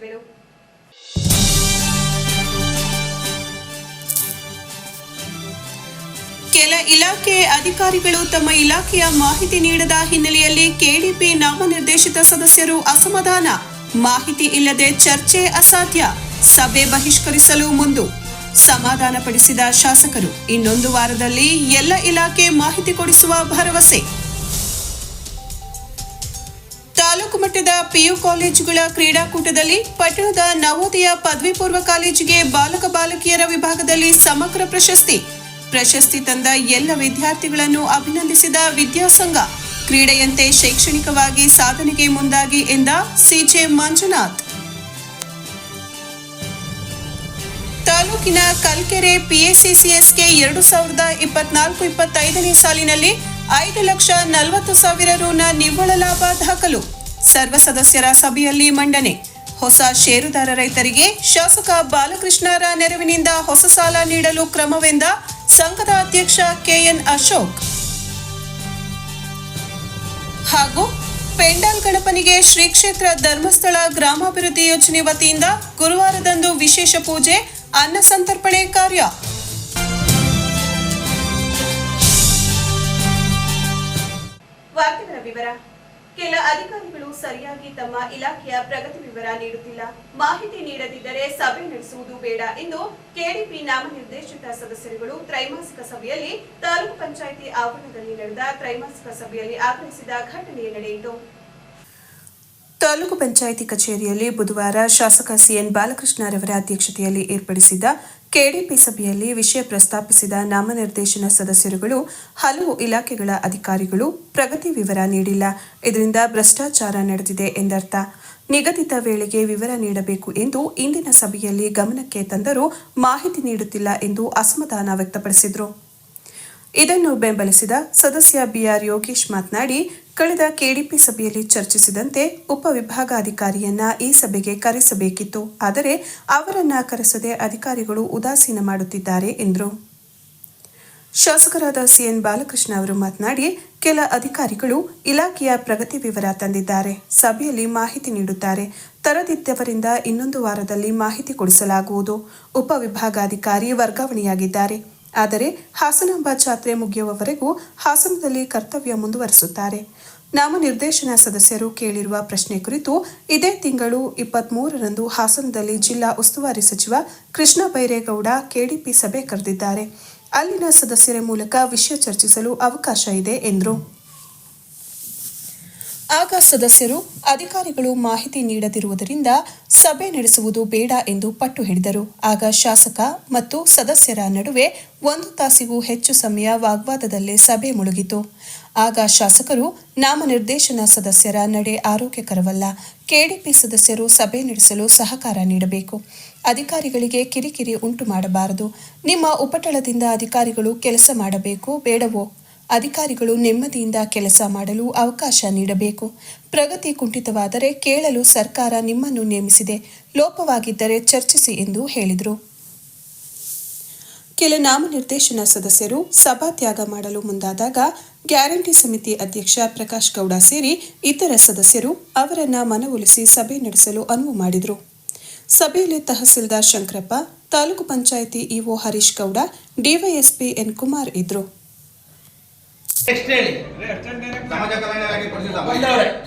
ಮುಖ್ಯಾಂಶಗಳು ಕೆಲ ಇಲಾಖೆ ಅಧಿಕಾರಿಗಳು ತಮ್ಮ ಇಲಾಖೆಯ ಮಾಹಿತಿ ನೀಡದ ಹಿನ್ನೆಲೆಯಲ್ಲಿ ಕೆಡಿಪಿ ನಾಮನಿರ್ದೇಶಿತ ಸದಸ್ಯರು ಅಸಮಾಧಾನ. ಮಾಹಿತಿ ಇಲ್ಲದೆ ಚರ್ಚೆ ಅಸಾಧ್ಯ. ಸಭೆ ಬಹಿಷ್ಕರಿಸಲು ಮುಂದು. ಸಮಾಧಾನಪಡಿಸಿದ ಶಾಸಕರು, ಇನ್ನೊಂದು ವಾರದಲ್ಲಿ ಎಲ್ಲ ಇಲಾಖೆ ಮಾಹಿತಿ ಕೊಡಿಸುವ ಭರವಸೆ. ಮಟ್ಟದ ಪಿಯು ಕಾಲೇಜುಗಳ ಕ್ರೀಡಾಕೂಟದಲ್ಲಿ ಪಟ್ಟಣದ ನವೋದಯ ಪದವಿ ಪೂರ್ವ ಕಾಲೇಜಿಗೆ ಬಾಲಕ ಬಾಲಕಿಯರ ವಿಭಾಗದಲ್ಲಿ ಸಮಗ್ರ ಪ್ರಶಸ್ತಿ. ಪ್ರಶಸ್ತಿ ತಂದ ಎಲ್ಲ ವಿದ್ಯಾರ್ಥಿಗಳನ್ನು ಅಭಿನಂದಿಸಿದ ವಿದ್ಯಾಸಂಘ ಕ್ರೀಡೆಯಂತೆ ಶೈಕ್ಷಣಿಕವಾಗಿ ಸಾಧನೆಗೆ ಮುಂದಾಗಿ ಎಂದ ಸಿಜೆ ಮಂಜುನಾಥ್. ತಾಲೂಕಿನ ಕಲ್ಕೆರೆ ಪಿಎಸಿಸಿಎಸ್ಗೆ ಎರಡು ಸಾವಿರದ ಇಪ್ಪತ್ನಾಲ್ಕು ಇಪ್ಪತ್ತೈದನೇ ಸಾಲಿನಲ್ಲಿ ಐದು ಲಕ್ಷ ನಲವತ್ತು ಸಾವಿರ ರುನ ನಿವ್ವಳ ಲಾಭ ದಾಖಲು. ಸರ್ವ ಸದಸ್ಯರ ಸಭೆಯಲ್ಲಿ ಮಂಡನೆ. ಹೊಸ ಷೇರುದಾರ ರೈತರಿಗೆ ಶಾಸಕ ಬಾಲಕೃಷ್ಣರ ನೆರವಿನಿಂದ ಹೊಸ ಸಾಲ ನೀಡಲು ಕ್ರಮವೆಂದ ಸಂಘದ ಅಧ್ಯಕ್ಷ ಕೆಎನ್ ಅಶೋಕ್. ಹಾಗೂ ಪೆಂಡಾಲ್ ಗಣಪನಿಗೆ ಶ್ರೀ ಕ್ಷೇತ್ರ ಧರ್ಮಸ್ಥಳ ಗ್ರಾಮಾಭಿವೃದ್ಧಿ ಯೋಜನೆ ವತಿಯಿಂದ ಗುರುವಾರದಂದು ವಿಶೇಷ ಪೂಜೆ, ಅನ್ನ ಸಂತರ್ಪಣೆ ಕಾರ್ಯ. ವಿವರ ಕೆಲ ಅಧಿಕಾರಿಗಳು ಸರಿಯಾಗಿ ತಮ್ಮ ಇಲಾಖೆಯ ಪ್ರಗತಿ ವಿವರ ನೀಡುತ್ತಿಲ್ಲ. ಮಾಹಿತಿ ನೀಡದಿದ್ದರೆ ಸಭೆ ನಡೆಸುವುದು ಬೇಡ ಎಂದು ಕೆಡಿಪಿ ನಾಮನಿರ್ದೇಶಿತ ಸದಸ್ಯರುಗಳು ತ್ರೈಮಾಸಿಕ ಸಭೆಯಲ್ಲಿ ತಾಲೂಕು ಪಂಚಾಯಿತಿ ಆವರಣದಲ್ಲಿ ನಡೆದ ತ್ರೈಮಾಸಿಕ ಸಭೆಯಲ್ಲಿ ಆಗ್ರಹಿಸಿದ ಘಟನೆ ನಡೆಯಿತು ತಾಲೂಕು ಪಂಚಾಯಿತಿ ಕಚೇರಿಯಲ್ಲಿ ಬುಧವಾರ ಶಾಸಕ ಸಿಎನ್ ಬಾಲಕೃಷ್ಣರವರ ಅಧ್ಯಕ್ಷತೆಯಲ್ಲಿ ಏರ್ಪಡಿಸಿದ್ದ ಕೆಡಿಪಿ ಸಭೆಯಲ್ಲಿ ವಿಷಯ ಪ್ರಸ್ತಾಪಿಸಿದ ನಾಮನಿರ್ದೇಶನ ಸದಸ್ಯರುಗಳು ಹಲವು ಇಲಾಖೆಗಳ ಅಧಿಕಾರಿಗಳು ಪ್ರಗತಿ ವಿವರ ನೀಡಿಲ್ಲ. ಇದರಿಂದ ಭ್ರಷ್ಟಾಚಾರ ನಡೆದಿದೆ ಎಂದರ್ಥ. ನಿಗದಿತ ವೇಳೆಗೆ ವಿವರ ನೀಡಬೇಕು ಎಂದು ಇಂದಿನ ಸಭೆಯಲ್ಲಿ ಗಮನಕ್ಕೆ ತಂದರೂ ಮಾಹಿತಿ ನೀಡುತ್ತಿಲ್ಲ ಎಂದು ಅಸಮಾಧಾನ ವ್ಯಕ್ತಪಡಿಸಿದರು. ಇದನ್ನು ಬೆಂಬಲಿಸಿದ ಸದಸ್ಯ ಬಿಆರ್ ಯೋಗೇಶ್ ಮಾತನಾಡಿ, ಕಳೆದ ಕೆಡಿಪಿ ಸಭೆಯಲ್ಲಿ ಚರ್ಚಿಸಿದಂತೆ ಉಪವಿಭಾಗಾಧಿಕಾರಿಯನ್ನ ಈ ಸಭೆಗೆ ಕರೆಸಬೇಕಿತ್ತು. ಆದರೆ ಅವರನ್ನ ಕರೆಸದೆ ಅಧಿಕಾರಿಗಳು ಉದಾಸೀನ ಮಾಡುತ್ತಿದ್ದಾರೆ ಎಂದರು. ಶಾಸಕರಾದ ಸಿಎನ್ ಬಾಲಕೃಷ್ಣ ಅವರು ಮಾತನಾಡಿ, ಕೆಲ ಅಧಿಕಾರಿಗಳು ಇಲಾಖೆಯ ಪ್ರಗತಿ ವಿವರ ತಂದಿದ್ದಾರೆ. ಸಭೆಯಲ್ಲಿ ಮಾಹಿತಿ ನೀಡುತ್ತಾರೆ. ತರದಿದ್ದವರಿಂದ ಇನ್ನೊಂದು ವಾರದಲ್ಲಿ ಮಾಹಿತಿ ಕೊಡಿಸಲಾಗುವುದು. ಉಪವಿಭಾಗಾಧಿಕಾರಿ ವರ್ಗಾವಣೆಯಾಗಿದ್ದಾರೆ. ಆದರೆ ಹಾಸನಾಂಬ ಜಾತ್ರೆ ಮುಗಿಯುವವರೆಗೂ ಹಾಸನದಲ್ಲಿ ಕರ್ತವ್ಯ ಮುಂದುವರಿಸುತ್ತಾರೆ. ನಾಮನಿರ್ದೇಶನ ಸದಸ್ಯರು ಕೇಳಿರುವ ಪ್ರಶ್ನೆ ಕುರಿತು ಇದೇ ತಿಂಗಳು ಇಪ್ಪತ್ಮೂರರಂದು ಹಾಸನದಲ್ಲಿ ಜಿಲ್ಲಾ ಉಸ್ತುವಾರಿ ಸಚಿವ ಕೃಷ್ಣ ಬೈರೇಗೌಡ ಕೆಡಿಪಿ ಸಭೆ ಕರೆದಿದ್ದಾರೆ. ಅಲ್ಲಿನ ಸದಸ್ಯರ ಮೂಲಕ ವಿಷಯ ಚರ್ಚಿಸಲು ಅವಕಾಶ ಇದೆ ಎಂದರು. ಆಗ ಸದಸ್ಯರು ಅಧಿಕಾರಿಗಳು ಮಾಹಿತಿ ನೀಡದಿರುವುದರಿಂದ ಸಭೆ ನಡೆಸುವುದು ಬೇಡ ಎಂದು ಪಟ್ಟು ಹಿಡಿದರು. ಆಗ ಶಾಸಕ ಮತ್ತು ಸದಸ್ಯರ ನಡುವೆ ಒಂದು ತಾಸಿಗೂ ಹೆಚ್ಚು ಸಮಯ ವಾಗ್ವಾದದಲ್ಲೇ ಸಭೆ ಮುಳುಗಿತು. ಆಗ ಶಾಸಕರು ನಾಮನಿರ್ದೇಶನ ಸದಸ್ಯರ ನಡೆ ಆರೋಗ್ಯಕರವಲ್ಲ, ಕೆಡಿಪಿ ಸದಸ್ಯರು ಸಭೆ ನಡೆಸಲು ಸಹಕಾರ ನೀಡಬೇಕು. ಅಧಿಕಾರಿಗಳಿಗೆ ಕಿರಿಕಿರಿ ಉಂಟು ಮಾಡಬಾರದು. ನಿಮ್ಮ ಉಪಟಳದಿಂದ ಅಧಿಕಾರಿಗಳು ಕೆಲಸ ಮಾಡಬೇಕು ಬೇಡವೋ? ಅಧಿಕಾರಿಗಳು ನೆಮ್ಮದಿಯಿಂದ ಕೆಲಸ ಮಾಡಲು ಅವಕಾಶ ನೀಡಬೇಕು. ಪ್ರಗತಿ ಕುಂಠಿತವಾದರೆ ಕೇಳಲು ಸರ್ಕಾರ ನಿಮ್ಮನ್ನು ನೇಮಿಸಿದೆ. ಲೋಪವಾಗಿದ್ದರೆ ಚರ್ಚಿಸಿ ಎಂದು ಹೇಳಿದರು. ಕೆಲ ನಾಮನಿರ್ದೇಶನ ಸದಸ್ಯರು ಸಭಾತ್ಯಾಗ ಮಾಡಲು ಮುಂದಾದಾಗ ಗ್ಯಾರಂಟಿ ಸಮಿತಿ ಅಧ್ಯಕ್ಷ ಪ್ರಕಾಶ್ ಗೌಡ ಸೇರಿ ಇತರ ಸದಸ್ಯರು ಅವರನ್ನ ಮನವೊಲಿಸಿ ಸಭೆ ನಡೆಸಲು ಅನುವು ಮಾಡಿದರು. ಸಭೆಯಲ್ಲಿ tahsildar Shankarappa, taluk panchayat EO Harish Gowda, DYSP N Kumar ಇದ್ರು ನೆಕ್ಸ್ಟ್ ಹೇಳಿ ಸಮಾಜ ಕಲ್ಯಾಣ ಇಲಾಖೆ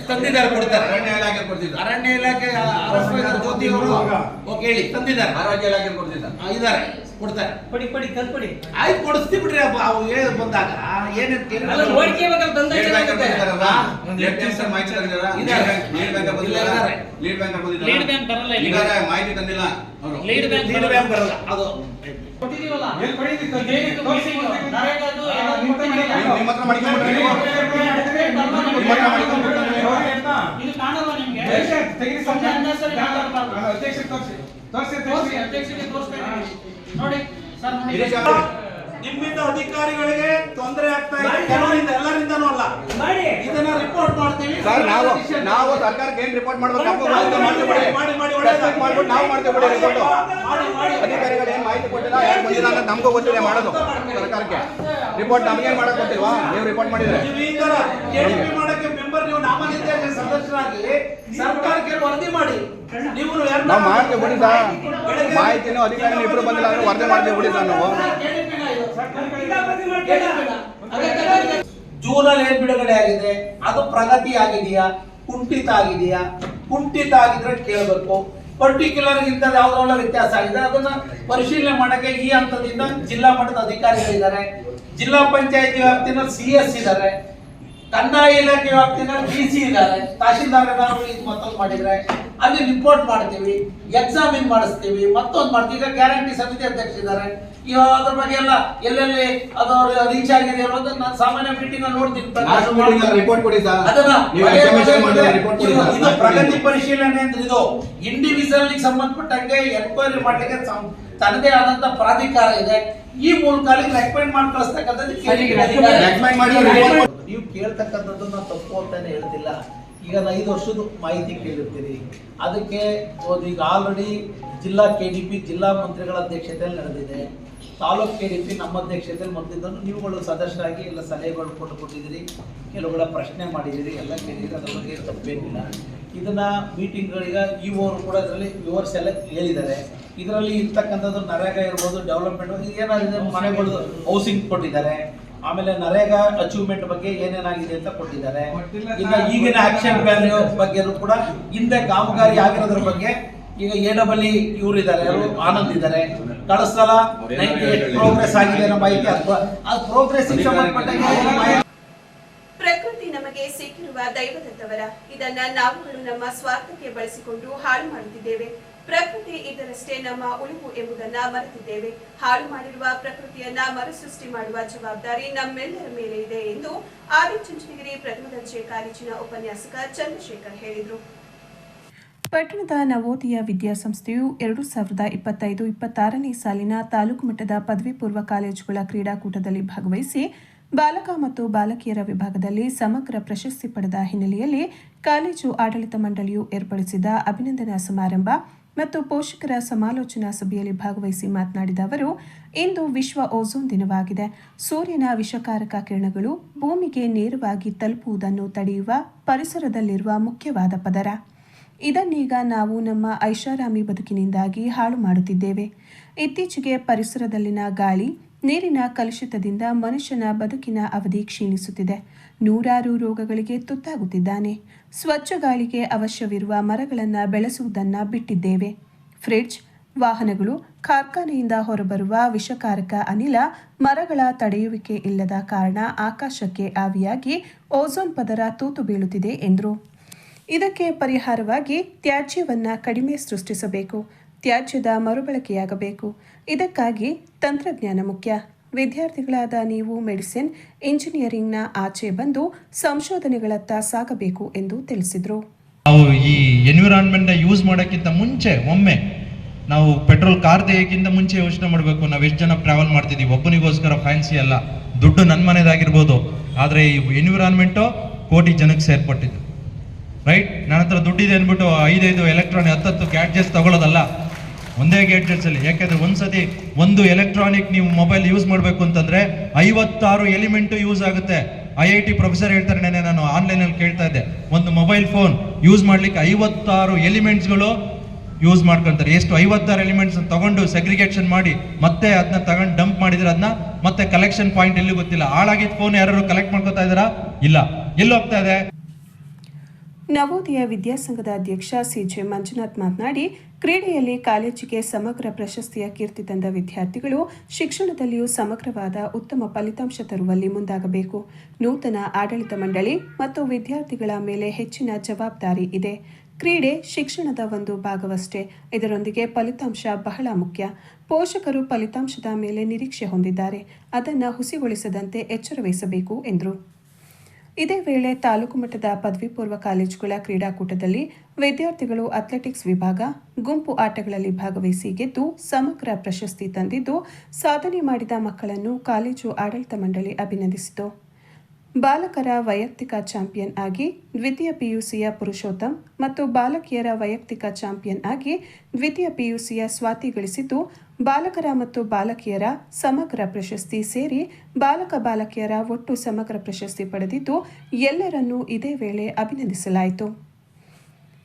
ತಂದಿದ್ದಾರೆ ಕೊಡ್ತಾರೆ. ಅರಣ್ಯ ಇಲಾಖೆ ಕೊಡ್ತಿದ್ದಾರೆ ಅರಣ್ಯ ಇಲಾಖೆ ಜ್ಯೋತಿ ಅವರು ಓಕೆ ಹೇಳಿ ತಂದಿದ್ದಾರೆ. ಆರೋಗ್ಯ ಇಲಾಖೆ ಕೊಡ್ತಿದ್ದಾರೆ ಇದ್ದಾರೆ. ಕೊಡ್ತಾರೆ. ಕೊಡಿ ಕೊಡಿ ಕಲ್ಕೊಡಿ ಆಯ್ತು ಕೊಡಿಸ್ತೀವಿ ಬಿಡ್ರಿ ಅಪ್ಪ ಅವು ಏನು ಬಂದಾಗ. ಮಾಹಿತಿ ತಂದಿಲ್ಲ. ಅವರು ಲೀಡ್ ಬ್ಯಾಂಕ್ ಲೀಡ್ ಬ್ಯಾಂಕ್ ಬರಲ್ಲ. ಅದು? ನಿಮ್ಮ ಹತ್ರ ಮಾಡ್ಕೊಂಡ್ಬಿಟ್ರೆ. ನಿಮ್ಮ ಹತ್ರ ಮಾಡ್ಕೊಂಡ್ಬಿಟ್ರೆ ತೋರಿಸಿ. ತೋರಿಸಿ ತೋರ್ಸಿ, ಅಧ್ಯಕ್ಷರಿಗೆ ತೋರಿಸ್ತಾ ಇದ್ದೀನಿ. ನೋಡಿ ಸರ್ ನೋಡಿ ಗಿರೀಶ್ ಅವ್ರೆ, ನಿಮ್ಮಿಂದ ಅಧಿಕಾರಿಗಳಿಗೆ ತೊಂದರೆ ಆಗ್ತಾ ಇದೆ. ಕೆಲವರಿಂದ ಎಲ್ಲರಿಂದನೂ ಅಲ್ಲ. ಮಾಡಿ. ಇದನ್ನ ರಿಪೋರ್ಟ್ ಮಾಡ್ತೀವಿ. ಸರ್ ನಾವು ನಾವು ಸರ್ಕಾರಕ್ಕೆ ಏನ್ ರಿಪೋರ್ಟ್ ಮಾಡಬೇಕು? ನಮಗೂ. ಮಾಡಿ ಮಾಡಿ ಮಾಡ್ಬಿಟ್ಟು ನಾವು ಮಾಡ್ತೀವಿ ಬಿಡಿ ರಿಪೋರ್ಟ್ ಅಧಿಕಾರಿಗಳು ಏನ್ ಮಾಹಿತಿ ಕೊಟ್ಟಿಲ್ಲ ಯಾರು ಬಂದಿಲ್ಲ ಅಂತ ನಮಗೂ ಗೊತ್ತಿದೆ ಮಾಡೋದು? ಸರ್ಕಾರಕ್ಕೆ. ರಿಪೋರ್ಟ್ ನಮಗೇನ್ ಮಾಡಕ್ ಗೊತ್ತಿಲ್ವಾ? ನೀವು ರಿಪೋರ್ಟ್ ಮಾಡಿದ್ರೆ. ನೀವು ಈ ತರ ಕೆಡಿಪಿ ಮಾಡಕ್ಕೆ ಮೆಂಬರ್ ಆಗಲಿ ಸರ್ಕಾರಕ್ಕೆ ವರದಿ ಮಾಡಿ. ನೀವು ನಾವು ಮಾಡ್ತೀವಿ ಬಿಡಿ ಸರ್. ಮಾಹಿತಿನೂ ಅಧಿಕಾರಿನೂ ಇಬ್ರು ಬಂದಿಲ್ಲ ಅಂದ್ರೆ ವರದಿ ಮಾಡ್ತೀವಿ ಬಿಡಿ ಸರ್ ನಾವು. ಜೂನ್ ಅಲ್ಲಿ ಏನ್ ಬಿಡುಗಡೆ ಆಗಿದೆ? ಅದು ಪ್ರಗತಿ ಆಗಿದೆಯಾ ಕುಂಠಿತ ಆಗಿದೆಯಾ? ಕುಂಠಿತ ಆಗಿದ್ರೆ ಕೇಳಬೇಕು. ಪರ್ಟಿಕ್ಯುಲರ್ ಇಂಥದ್ದು ಯಾವ್ದ್ರೊಳ ವ್ಯತ್ಯಾಸ ಆಗಿದೆ. ಅದನ್ನ ಪರಿಶೀಲನೆ ಮಾಡಕ್ಕೆ ಈ ಹಂತದಿಂದ ಜಿಲ್ಲಾ ಮಟ್ಟದ ಅಧಿಕಾರಿಗಳಿದ್ದಾರೆ. ಜಿಲ್ಲಾ ಪಂಚಾಯತಿ ವ್ಯಾಪ್ತಿನ ಸಿ ಎಸ್ ಇದ್ದಾರೆ. ಕಂದಾಯ ಇಲಾಖೆ ವ್ಯಾಪ್ತಿನ ಡಿ ಸಿ ಇದ್ದಾರೆ. ತಹಶೀಲ್ದಾರ್ ಮತ್ತೊಂದು ಮಾಡಿದ್ರೆ ಅಲ್ಲಿ ರಿಪೋರ್ಟ್ ಮಾಡ್ತೀವಿ ಎಕ್ಸಾಮಿನ್ ಮಾಡಿಸ್ತೀವಿ ಮತ್ತೊಂದು ಮಾಡ್ತೀವಿ. ಈಗ ಗ್ಯಾರಂಟಿ ಸಮಿತಿ ಅಧ್ಯಕ್ಷ ಇದ್ದಾರೆ ಅದ್ರ ಬಗ್ಗೆ ಎಲ್ಲ ಎಲ್ಲೆಲ್ಲಿ ಅದು ರೀಚ್ ಆಗಿದೆ ಅನ್ನೋದನ್ನ ನಾನು ಸಾಮಾನ್ಯ ಮೀಟಿಂಗ್ ಅಲ್ಲಿ ನೋಡ್ತೀನಿ. ಲಾಸ್ಟ್ ರಿಪೋರ್ಟ್ ಕೊಡಿ ಸರ್. ಅದನ್ನ ನೀವು ಪದೇ ಪದೇ ರಿಪೋರ್ಟ್ ಇದು- ಪ್ರಗತಿ ಪರಿಶೀಲನೆ ಅಂದ್ರೆ ಇದು ಇಂಡಿವಿಜುವಲ್ ಸಂಬಂಧಪಟ್ಟಂಗೆ ಎನ್ಕ್ವೈರಿ ಮಾಡ್ಲಿಕ್ಕೆ ತನ್ನದೇ ಆದಂತ ಪ್ರಾಧಿಕಾರ ಇದೆ. ಈ ಮೂಲಕ ಅಲ್ಲಿ ರೆಕಮೆಂಡ್ ಮಾಡಿ ಕಳಿಸ್ತಕ್ಕಂಥದ್ದು ನೀವು ಕೇಳ್ತಕ್ಕಂಥದ್ದು ಕೇಳ್ತಕ್ಕಂಥದ್ದನ್ನ ತಪ್ಪು ಅಂತಾನೆ ಹೇಳ್ತಿಲ್ಲ. ಈಗ ನಾನು ಐದು ವರ್ಷದ ಮಾಹಿತಿ ಕೇಳಿರ್ತೀರಿ ಅದಕ್ಕೆ ಈಗ ಆಲ್ರೆಡಿ ಜಿಲ್ಲಾ ಕೆ ಡಿ ಪಿ ಜಿಲ್ಲಾ ಮಂತ್ರಿಗಳ ಅಧ್ಯಕ್ಷತೆಯಲ್ಲಿ ನಡೆದಿದೆ. ತಾಲೂಕ್ ಕೆ ಡಿ ಪಿ ನಮ್ಮ ಅಧ್ಯಕ್ಷತೆಯಲ್ಲಿ ಮೊದಲಿದ್ದನ್ನು ನೀವುಗಳು ಸದಸ್ಯರಾಗಿ ಎಲ್ಲ ಸಲಹೆಗಳು ಕೊಟ್ಟು ಕೊಟ್ಟಿದ್ದೀರಿ. ಕೆಲವುಗಳ ಪ್ರಶ್ನೆ ಮಾಡಿದ್ದೀರಿ. ಎಲ್ಲ ಕೇಳಿದ್ದೀರಿ. ಅದರ ಬಗ್ಗೆ ತಪ್ಪೇನಿಲ್ಲ. ಇದನ್ನ ಮೀಟಿಂಗ್ಗಳಿಗೆ ಇವರು ಕೂಡ ಇದರಲ್ಲಿ ವಿವರ್ಸ್ ಎಲ್ಲ ಹೇಳಿದ್ದಾರೆ. ಇದರಲ್ಲಿ ಇರ್ತಕ್ಕಂಥದ್ದು ನರೇಗಾ ಇರ್ಬೋದು ಡೆವಲಪ್ಮೆಂಟ್ ಏನಾಗಿದೆ ಮನೆಗಳು ಹೌಸಿಂಗ್ ಕೊಟ್ಟಿದ್ದಾರೆ. ಆಮೇಲೆ ನರೇಗಾ ಅಚೀವ್ಮೆಂಟ್ ಬಗ್ಗೆ ಏನೇನಾಗಿದೆ ಅಂತ ಕೊಟ್ಟಿದ್ದಾರೆ. ಈಗ ಈಗಿನ ಆಕ್ಷನ್ ಪ್ಲಾನ್ ಬಗ್ಗೆ ಕೂಡ ಹಿಂದೆ ಕಾಮಗಾರಿ ಆಗಿರೋದ್ರ ಬಗ್ಗೆ ಈಗ ಎ ಡಬಲ್ ಇದ್ದಾರೆ ಆನಂದ್ ಇದ್ದಾರೆ. ಕಳೆದ ಸಲ ಪ್ರೋಗ್ರೆಸ್ ಆಗಿದೆ ನಮ್ಮ ಅಥವಾ ಆ ಪ್ರೋಗ್ರೆಸ್ ಪ್ರಕೃತಿ ನಮಗೆ ಸಿಕ್ಕಿರುವ ದೈವದತ್ತವರ. ಇದನ್ನ ನಾವುಗಳು ನಮ್ಮ ಸ್ವಾರ್ಥಕ್ಕೆ ಬಳಸಿಕೊಂಡು ಹಾಳು ಮಾಡುತ್ತಿದ್ದೇವೆ. ಪ್ರಕೃತಿ ಇದರಷ್ಟೇ ನಮ್ಮ ಉಳಿವು ಎಂಬುದನ್ನ ಮರೆತಿದ್ದೇವೆ. ಹಾಳು ಮಾಡಿರುವ ಪ್ರಕೃತಿಯನ್ನ ಮರುಸೃಷ್ಟಿ ಮಾಡುವ ಜವಾಬ್ದಾರಿ ನಮ್ಮೆಲ್ಲರ ಮೇಲೆ ಇದೆ ಎಂದು ಆದಿಚುಂಚನಗಿರಿ ಪ್ರಥಮ ದರ್ಜೆ ಕಾಲೇಜಿನ ಉಪನ್ಯಾಸಕ ಚಂದ್ರಶೇಖರ್ ಹೇಳಿದರು. ಪಟ್ಟಣದ ನವೋದಯ ವಿದ್ಯಾಸಂಸ್ಥೆಯು ಎರಡು ಸಾವಿರದ ಇಪ್ಪತ್ತೈದು, ಇಪ್ಪತ್ತಾರನೇ ಸಾಲಿನ ತಾಲೂಕು ಮಟ್ಟದ ಪದವಿ ಪೂರ್ವ ಕಾಲೇಜುಗಳ ಕ್ರೀಡಾಕೂಟದಲ್ಲಿ ಭಾಗವಹಿಸಿ ಬಾಲಕ ಮತ್ತು ಬಾಲಕಿಯರ ವಿಭಾಗದಲ್ಲಿ ಸಮಗ್ರ ಪ್ರಶಸ್ತಿ ಪಡೆದ ಹಿನ್ನೆಲೆಯಲ್ಲಿ ಕಾಲೇಜು ಆಡಳಿತ ಮಂಡಳಿಯು ಏರ್ಪಡಿಸಿದ ಅಭಿನಂದನಾ ಸಮಾರಂಭ ಮತ್ತು ಪೋಷಕರ ಸಮಾಲೋಚನಾ ಸಭೆಯಲ್ಲಿ ಭಾಗವಹಿಸಿ ಮಾತನಾಡಿದ ಅವರು, ಇಂದು ವಿಶ್ವ ಓಝೋನ್ ದಿನವಾಗಿದೆ. ಸೂರ್ಯನ ವಿಷಕಾರಕ ಕಿರಣಗಳು ಭೂಮಿಗೆ ನೇರವಾಗಿ ತಲುಪುವುದನ್ನು ತಡೆಯುವ ಪರಿಸರದಲ್ಲಿರುವ ಮುಖ್ಯವಾದ ಪದರ. ಇದನ್ನೀಗ ನಾವು ನಮ್ಮ ಐಷಾರಾಮಿ ಬದುಕಿನಿಂದಾಗಿ ಹಾಳು ಮಾಡುತ್ತಿದ್ದೇವೆ. ಇತ್ತೀಚೆಗೆ ಪರಿಸರದಲ್ಲಿನ ಗಾಳಿ, ನೀರಿನ ಕಲುಷಿತದಿಂದ ಮನುಷ್ಯನ ಬದುಕಿನ ಅವಧಿ ಕ್ಷೀಣಿಸುತ್ತಿದೆ. ನೂರಾರು ರೋಗಗಳಿಗೆ ತುತ್ತಾಗುತ್ತಿದ್ದಾನೆ. ಸ್ವಚ್ಛ ಗಾಳಿಗೆ ಅವಶ್ಯವಿರುವ ಮರಗಳನ್ನು ಬೆಳೆಸುವುದನ್ನು ಬಿಟ್ಟಿದ್ದೇವೆ. ಫ್ರಿಡ್ಜ್, ವಾಹನಗಳು, ಕಾರ್ಖಾನೆಯಿಂದ ಹೊರಬರುವ ವಿಷಕಾರಕ ಅನಿಲ, ಮರಗಳ ತಡೆಯುವಿಕೆ ಇಲ್ಲದ ಕಾರಣ ಆಕಾಶಕ್ಕೆ ಆವಿಯಾಗಿ ಓಝೋನ್ ಪದರ ತೂತು ಬೀಳುತ್ತಿದೆ ಎಂದರು. ಇದಕ್ಕೆ ಪರಿಹಾರವಾಗಿ ತ್ಯಾಜ್ಯವನ್ನು ಕಡಿಮೆ ಸೃಷ್ಟಿಸಬೇಕು, ತ್ಯಾಜ್ಯದ ಮರುಬಳಕೆಯಾಗಬೇಕು. ಇದಕ್ಕಾಗಿ ತಂತ್ರಜ್ಞಾನ ಮುಖ್ಯ. ವಿದ್ಯಾರ್ಥಿಗಳಾದ ನೀವು ಮೆಡಿಸಿನ್, ಇಂಜಿನಿಯರಿಂಗ್ನ ಆಚೆ ಬಂದು ಸಂಶೋಧನೆಗಳತ್ತ ಸಾಗಬೇಕು ಎಂದು ತಿಳಿಸಿದರು. ನಾವು ಈ ಎನ್ವಿರಾನ್ಮೆಂಟ್ನ ಯೂಸ್ ಮಾಡೋಕ್ಕಿಂತ ಮುಂಚೆ, ಒಮ್ಮೆ ನಾವು ಪೆಟ್ರೋಲ್ ಕಾರ್ ದೇಹಕ್ಕಿಂತ ಮುಂಚೆ ಯೋಚನೆ ಮಾಡಬೇಕು. ನಾವು ಎಷ್ಟು ಜನ ಟ್ರಾವೆಲ್ ಮಾಡ್ತಿದ್ದೀವಿ ಒಬ್ಬನಿಗೋಸ್ಕರ ಫ್ಯಾನ್ಸಿ ಅಲ್ಲ. ದುಡ್ಡು ನನ್ನ ಮನೆದಾಗಿರ್ಬೋದು. ಆದರೆ ಈ ಎನ್ವಿರಾನ್ಮೆಂಟು ಕೋಟಿ ಜನಕ್ಕೆ ಸೇರ್ಪಟ್ಟಿದ್ದು. ರೈಟ್ ನನ್ನ ಹತ್ರ ದುಡ್ಡಿದೆ ಅಂದ್ಬಿಟ್ಟು ಐದೈದು ಎಲೆಕ್ಟ್ರಾನಿಕ್ ಹತ್ತತ್ತು ಗ್ಯಾಡ್ಜೆಟ್ಸ್ ತಗೊಳ್ಳೋದಲ್ಲ ಒಂದೇ ಗ್ಯಾಡ್ಜೆಟ್ಸಲ್ಲಿ ಒಂದು ಸತಿ ಒಂದು ಎಲೆಕ್ಟ್ರಾನಿಕ್ ನೀವು ಮೊಬೈಲ್ ಯೂಸ್ ಮಾಡಬೇಕು ಅಂತಂದ್ರೆ ಐವತ್ತಾರು ಎಲಿಮೆಂಟು ಯೂಸ್ ಆಗುತ್ತೆ. ಐ ಐ ಟಿ ಪ್ರೊಫೆಸರ್ ಹೇಳ್ತಾರೆ ನೆನೆ ನಾನು ಆನ್ಲೈನಲ್ಲಿ ಕೇಳ್ತಾ ಇದ್ದೆ. ಒಂದು ಮೊಬೈಲ್ ಫೋನ್ ಯೂಸ್ ಮಾಡ್ಲಿಕ್ಕೆ ಐವತ್ತಾರು ಎಲಿಮೆಂಟ್ಸ್ಗಳು ಯೂಸ್ ಮಾಡ್ಕೊಂತಾರೆ. ಎಷ್ಟು? ಐವತ್ತಾರು ಎಲಿಮೆಂಟ್ಸ್ ತಗೊಂಡು ಸೆಗ್ರಿಗೇಷನ್ ಮಾಡಿ ಮತ್ತೆ ಅದನ್ನ ತಗೊಂಡು ಡಂಪ್ ಮಾಡಿದ್ರೆ ಅದನ್ನ ಮತ್ತೆ ಕಲೆಕ್ಷನ್ ಪಾಯಿಂಟ್ ಎಲ್ಲಿ ಗೊತ್ತಿಲ್ಲ. ಹಾಳಾಗಿದ್ದ ಫೋನ್ ಯಾರು ಕಲೆಕ್ಟ್ ಮಾಡ್ಕೊತಾ ಇದ್ದಾರಾ? ಇಲ್ಲ. ಎಲ್ಲಿ ಹೋಗ್ತಾ ಇದೆ? ನವೋದಯ ವಿದ್ಯಾಸಂಘದ ಅಧ್ಯಕ್ಷ ಸಿಜೆ ಮಂಜುನಾಥ್ ಮಾತನಾಡಿ, ಕ್ರೀಡೆಯಲ್ಲಿ ಕಾಲೇಜಿಗೆ ಸಮಗ್ರ ಪ್ರಶಸ್ತಿಯ ಕೀರ್ತಿ ತಂದ ವಿದ್ಯಾರ್ಥಿಗಳು ಶಿಕ್ಷಣದಲ್ಲಿಯೂ ಸಮಗ್ರವಾದ ಉತ್ತಮ ಫಲಿತಾಂಶ ತರುವಲ್ಲಿ ಮುಂದಾಗಬೇಕು. ನೂತನ ಆಡಳಿತ ಮಂಡಳಿ ಮತ್ತು ವಿದ್ಯಾರ್ಥಿಗಳ ಮೇಲೆ ಹೆಚ್ಚಿನ ಜವಾಬ್ದಾರಿ ಇದೆ. ಕ್ರೀಡೆ ಶಿಕ್ಷಣದ ಒಂದು ಭಾಗವಷ್ಟೇ. ಇದರೊಂದಿಗೆ ಫಲಿತಾಂಶ ಬಹಳ ಮುಖ್ಯ. ಪೋಷಕರು ಫಲಿತಾಂಶದ ಮೇಲೆ ನಿರೀಕ್ಷೆ ಹೊಂದಿದ್ದಾರೆ. ಅದನ್ನು ಹುಸಿಗೊಳಿಸದಂತೆ ಎಚ್ಚರ ವಹಿಸಬೇಕು ಎಂದರು. ಇದೇ ವೇಳೆ ತಾಲೂಕು ಮಟ್ಟದ ಪದವಿ ಪೂರ್ವ ಕಾಲೇಜುಗಳ ಕ್ರೀಡಾಕೂಟದಲ್ಲಿ ವಿದ್ಯಾರ್ಥಿಗಳು ಅಥ್ಲೆಟಿಕ್ಸ್ ವಿಭಾಗ, ಗುಂಪು ಆಟಗಳಲ್ಲಿ ಭಾಗವಹಿಸಿ ಗೆದ್ದು ಸಮಗ್ರ ಪ್ರಶಸ್ತಿ ತಂದಿದ್ದು, ಸಾಧನೆ ಮಾಡಿದ ಮಕ್ಕಳನ್ನು ಕಾಲೇಜು ಆಡಳಿತ ಮಂಡಳಿ ಅಭಿನಂದಿಸಿತು. ಬಾಲಕರ ವೈಯಕ್ತಿಕ ಚಾಂಪಿಯನ್ ಆಗಿ, ದ್ವಿತೀಯ ಪಿಯುಸಿಯ ಪುರುಷೋತ್ತಮ್ ಮತ್ತು ಬಾಲಕಿಯರ ವೈಯಕ್ತಿಕ ಚಾಂಪಿಯನ್ ಆಗಿ, ದ್ವಿತೀಯ ಪಿಯುಸಿಯ ಸ್ವಾತಿ ಗಳಿಸಿದ್ದು, ಬಾಲಕರ ಮತ್ತು ಬಾಲಕಿಯರ ಸಮಗ್ರ ಪ್ರಶಸ್ತಿ ಸೇರಿ ಬಾಲಕ ಬಾಲಕಿಯರ ಒಟ್ಟು ಸಮಗ್ರ ಪ್ರಶಸ್ತಿ ಪಡೆದಿದ್ದು, ಎಲ್ಲರನ್ನೂ ಇದೇ ವೇಳೆ ಅಭಿನಂದಿಸಲಾಯಿತು.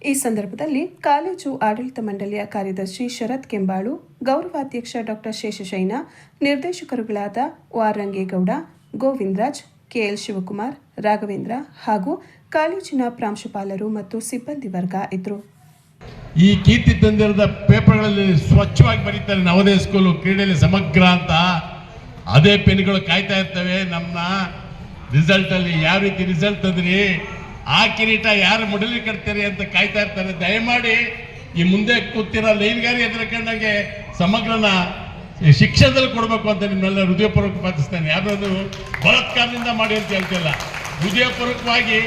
ಈ ಸಂದರ್ಭದಲ್ಲಿ ಕಾಲೇಜು ಆಡಳಿತ ಮಂಡಳಿಯ ಕಾರ್ಯದರ್ಶಿ ಶರತ್ ಕೆಂಬಾಳು, ಗೌರವಾಧ್ಯಕ್ಷ ಡಾಕ್ಟರ್ ಶೇಷಶೈನ, ನಿರ್ದೇಶಕರುಗಳಾದ ಆರ್ ರಂಗೇಗೌಡ ಗೋವಿಂದರಾಜ್ ಕೆಎಲ್ ಶಿವಕುಮಾರ್, ರಾಘವೇಂದ್ರ ಹಾಗೂ ಕಾಲೇಜಿನ ಪ್ರಾಂಶುಪಾಲರು ಮತ್ತು ಸಿಬ್ಬಂದಿ ವರ್ಗ ಇದ್ರು. ಈ ಕೀರ್ತಿ ತಂದಿರದ ಪೇಪರ್ಗಳಲ್ಲಿ ಸ್ವಚ್ಛವಾಗಿ ಬರೀತಾರೆ ನವೋದಯ ಸ್ಕೂಲು ಕ್ರೀಡೆಯಲ್ಲಿ ಸಮಗ್ರ ಅಂತ. ಅದೇ ಪೆನ್ಗಳು ಕಾಯ್ತಾ ಇರ್ತವೆ. ನಮ್ಮ ರಿಸಲ್ಟ್ ಅಲ್ಲಿ ಯಾವ ರೀತಿ ರಿಸಲ್ಟ್ ತಂದ್ರಿ? ಆ ಕಿರೀಟ ಯಾರು ಮುಡಲಿ ಕಟ್ತೀರಿ ಅಂತ ಕಾಯ್ತಾ ಇರ್ತಾರೆ. ದಯಮಾಡಿ ಈ ಮುಂದೆ ಕೂತಿರೋ ಲೈನ್ಗಾರಿ ಎದುರ್ಕೊಂಡಂಗೆ ಸಮಗ್ರನ ಈ ಶಿಕ್ಷಣದಲ್ಲಿ ಕೊಡಬೇಕು ಅಂತ ನಿಮ್ಮೆಲ್ಲ ಹೃದಯಪೂರ್ವಕ ಪಾತಿಸ್ತೇನೆ ಯಾರಾದ್ರು ಬಲಾತ್ಕಾರದಿಂದ ಮಾಡಿ ಅಂತ ಹೇಳ್ತಿಲ್ಲ. ಹೃದಯಪೂರ್ವಕವಾಗಿ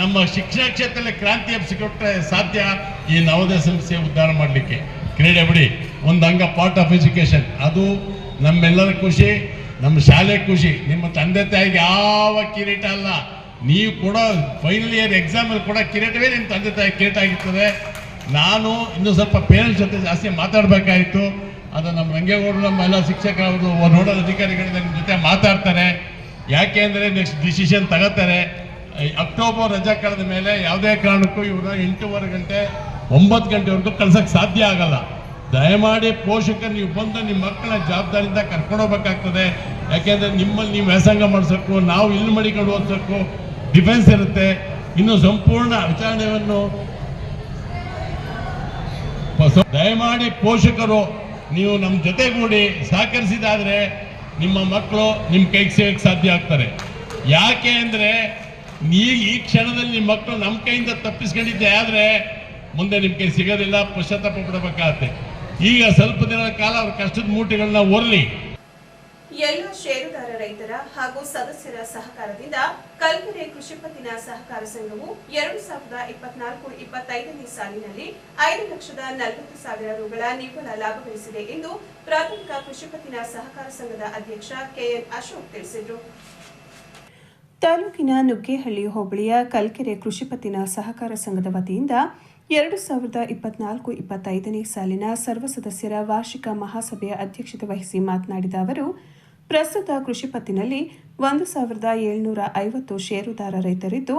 ನಮ್ಮ ಶಿಕ್ಷಣ ಕ್ಷೇತ್ರದಲ್ಲಿ ಕ್ರಾಂತಿ ಎಬ್ಸಿಕೊಟ್ರೆ ಸಾಧ್ಯ ಈ ನವೋದಯ ಸಂಸ್ಥೆ ಉದ್ಧಾರ ಮಾಡಲಿಕ್ಕೆ. ಕ್ರೀಡೆ ಬಿಡಿ, ಒಂದು ಅಂಗ ಪಾರ್ಟ್ ಆಫ್ ಎಜುಕೇಷನ್ ಅದು ನಮ್ಮೆಲ್ಲರ ಖುಷಿ, ನಮ್ಮ ಶಾಲೆ ಖುಷಿ. ನಿಮ್ಮ ತಂದೆ ತಾಯಿಗೆ ಯಾವ ಕಿರೀಟ ಅಲ್ಲ. ನೀವು ಕೂಡ ಫೈನಲ್ ಇಯರ್ ಎಕ್ಸಾಮಲ್ಲಿ ಕೂಡ ಕಿರೀಟವೇ ನಿಮ್ಮ ತಂದೆ ತಾಯಿ ಕಿರೀಟ ಆಗಿರ್ತದೆ. ನಾನು ಇನ್ನೂ ಸ್ವಲ್ಪ ಪೇರೆಂಟ್ಸ್ ಜೊತೆ ಜಾಸ್ತಿ ಮಾತಾಡಬೇಕಾಯಿತು. ಅದು ನಮ್ಮ ರಂಗೇಗೌಡರು ನಮ್ಮ ಎಲ್ಲ ಶಿಕ್ಷಕರು ನೋಡಲ್ ಅಧಿಕಾರಿಗಳು ನಿಮ್ಮ ಜೊತೆ ಮಾತಾಡ್ತಾರೆ. ಯಾಕೆ ಅಂದರೆ ನೆಕ್ಸ್ಟ್ ಡಿಸಿಷನ್ ತಗೋತಾರೆ. ಅಕ್ಟೋಬರ್ ರಜಾ ಕಳೆದ ಮೇಲೆ ಯಾವುದೇ ಕಾರಣಕ್ಕೂ ಇವರು ಎಂಟೂವರೆ ಗಂಟೆ, ಒಂಬತ್ತು ಗಂಟೆವರೆಗೂ ಕಳ್ಸೋಕ್ಕೆ ಸಾಧ್ಯ ಆಗಲ್ಲ. ದಯಮಾಡಿ ಪೋಷಕರು ನೀವು ಬಂದು ನಿಮ್ಮ ಮಕ್ಕಳ ಜವಾಬ್ದಾರಿಯಿಂದ ಕರ್ಕೊಂಡು ಹೋಗ್ಬೇಕಾಗ್ತದೆ. ಯಾಕೆಂದ್ರೆ ನಿಮ್ಮಲ್ಲಿ ನೀವು ವ್ಯಾಸಂಗ ಮಾಡಿಸೋಕ್ಕೂ ನಾವು ಇಲ್ಲಿ ಮಡಿಕೊಂಡು ಓದಿಸೋಕ್ಕೂ ಡಿಫೆನ್ಸ್ ಇರುತ್ತೆ. ಇನ್ನು ಸಂಪೂರ್ಣ ವಿಚಾರಣೆಯನ್ನು ದಯಮಾಡಿ ಪೋಷಕರು ನೀವು ನಮ್ಮ ಜೊತೆಗೂಡಿ ಸಹಕರಿಸಿದಾದರೆ ನಿಮ್ಮ ಮಕ್ಕಳು ನಿಮ್ಮ ಕೈಗೆ ಸೇರಕ್ಕೆ ಸಾಧ್ಯ ಆಗ್ತಾರೆ. ಯಾಕೆ ಅಂದರೆ ನೀವು ಈ ಕ್ಷಣದಲ್ಲಿ ನಿಮ್ಮ ಮಕ್ಕಳು ನಮ್ಮ ಕೈಯಿಂದ ತಪ್ಪಿಸ್ಕೊಂಡಿದ್ದೆ ಆದರೆ ಮುಂದೆ ನಿಮ್ಮ ಕೈ ಸಿಗೋದಿಲ್ಲ ಪಶ್ಚಾತ್ತಾಪ ಪಡಬೇಕಾಗತ್ತೆ. ಈಗ ಸ್ವಲ್ಪ ದಿನದ ಕಾಲ ಅವ್ರ ಕಷ್ಟದ ಮೂಟೆಗಳನ್ನ ಒರ್ಲಿ. ಎಲ್ಲ ಷೇರುದಾರ ರೈತರ ಹಾಗೂ ಸದಸ್ಯರ ಸಹಕಾರದಿಂದ ಕಲ್ಕೆರೆ ಕೃಷಿ ಪತ್ತಿನ ಸಹಕಾರ ಸಂಘವು ಎರಡು ಸಾವಿರದ ಇಪ್ಪತ್ನಾಲ್ಕು ಇಪ್ಪತ್ತೈದನೇ ಸಾಲಿನಲ್ಲಿ ಐದು ಲಕ್ಷದ ನಲವತ್ತು ಸಾವಿರ ರುಗಳ ನಿವ್ವಳ ಲಾಭ ಗಳಿಸಿದೆ ಎಂದು ಪ್ರಾಥಮಿಕ ಕೃಷಿ ಪತ್ತಿನ ಸಹಕಾರ ಸಂಘದ ಅಧ್ಯಕ್ಷ ಕೆಎನ್ ಅಶೋಕ್ ತಿಳಿಸಿದರು. ತಾಲೂಕಿನ ನುಗ್ಗೇಹಳ್ಳಿ ಹೋಬಳಿಯ ಕಲ್ಕೆರೆ ಕೃಷಿ ಪತ್ತಿನ ಸಹಕಾರ ಸಂಘದ ವತಿಯಿಂದ ಎರಡು ಸಾವಿರದ ಇಪ್ಪತ್ನಾಲ್ಕು ಇಪ್ಪತ್ತೈದನೇ ಸಾಲಿನ ಸರ್ವ ಸದಸ್ಯರ ವಾರ್ಷಿಕ ಮಹಾಸಭೆಯ ಅಧ್ಯಕ್ಷತೆ ವಹಿಸಿ ಮಾತನಾಡಿದ ಅವರು ಪ್ರಸ್ತುತ ಕೃಷಿ ಪತ್ತಿನಲ್ಲಿ ಒಂದು ಸಾವಿರದ ಏಳ್ನೂರ ಐವತ್ತು ಷೇರುದಾರ ರೈತರಿದ್ದು,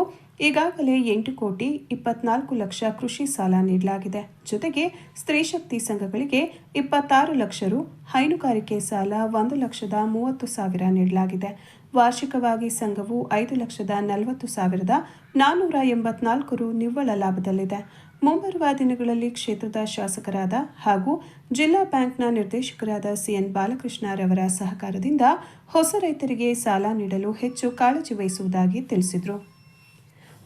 ಈಗಾಗಲೇ ಎಂಟು ಕೋಟಿ ಇಪ್ಪತ್ನಾಲ್ಕು ಲಕ್ಷ ಕೃಷಿ ಸಾಲ ನೀಡಲಾಗಿದೆ. ಜೊತೆಗೆ ಸ್ತ್ರೀ ಶಕ್ತಿ ಸಂಘಗಳಿಗೆ ಇಪ್ಪತ್ತಾರು ಲಕ್ಷ ರು ಹೈನುಗಾರಿಕೆ ಸಾಲ, ಒಂದು ಲಕ್ಷದ ಮೂವತ್ತು ಸಾವಿರ ನೀಡಲಾಗಿದೆ. ವಾರ್ಷಿಕವಾಗಿ ಸಂಘವು ಐದು ಲಕ್ಷದ ನಲವತ್ತು ಸಾವಿರದ ನಾನ್ನೂರ ಎಂಬತ್ನಾಲ್ಕು ರು ನಿವ್ವಳ ಲಾಭದಲ್ಲಿದೆ. ಮುಂಬರುವ ದಿನಗಳಲ್ಲಿ ಕ್ಷೇತ್ರದ ಶಾಸಕರಾದ ಹಾಗೂ ಜಿಲ್ಲಾ ಬ್ಯಾಂಕ್ನ ನಿರ್ದೇಶಕರಾದ ಸಿಎನ್ ಬಾಲಕೃಷ್ಣರವರ ಸಹಕಾರದಿಂದ ಹೊಸ ರೈತರಿಗೆ ಸಾಲ ನೀಡಲು ಹೆಚ್ಚು ಕಾಳಜಿ ವಹಿಸುವುದಾಗಿ ತಿಳಿಸಿದರು.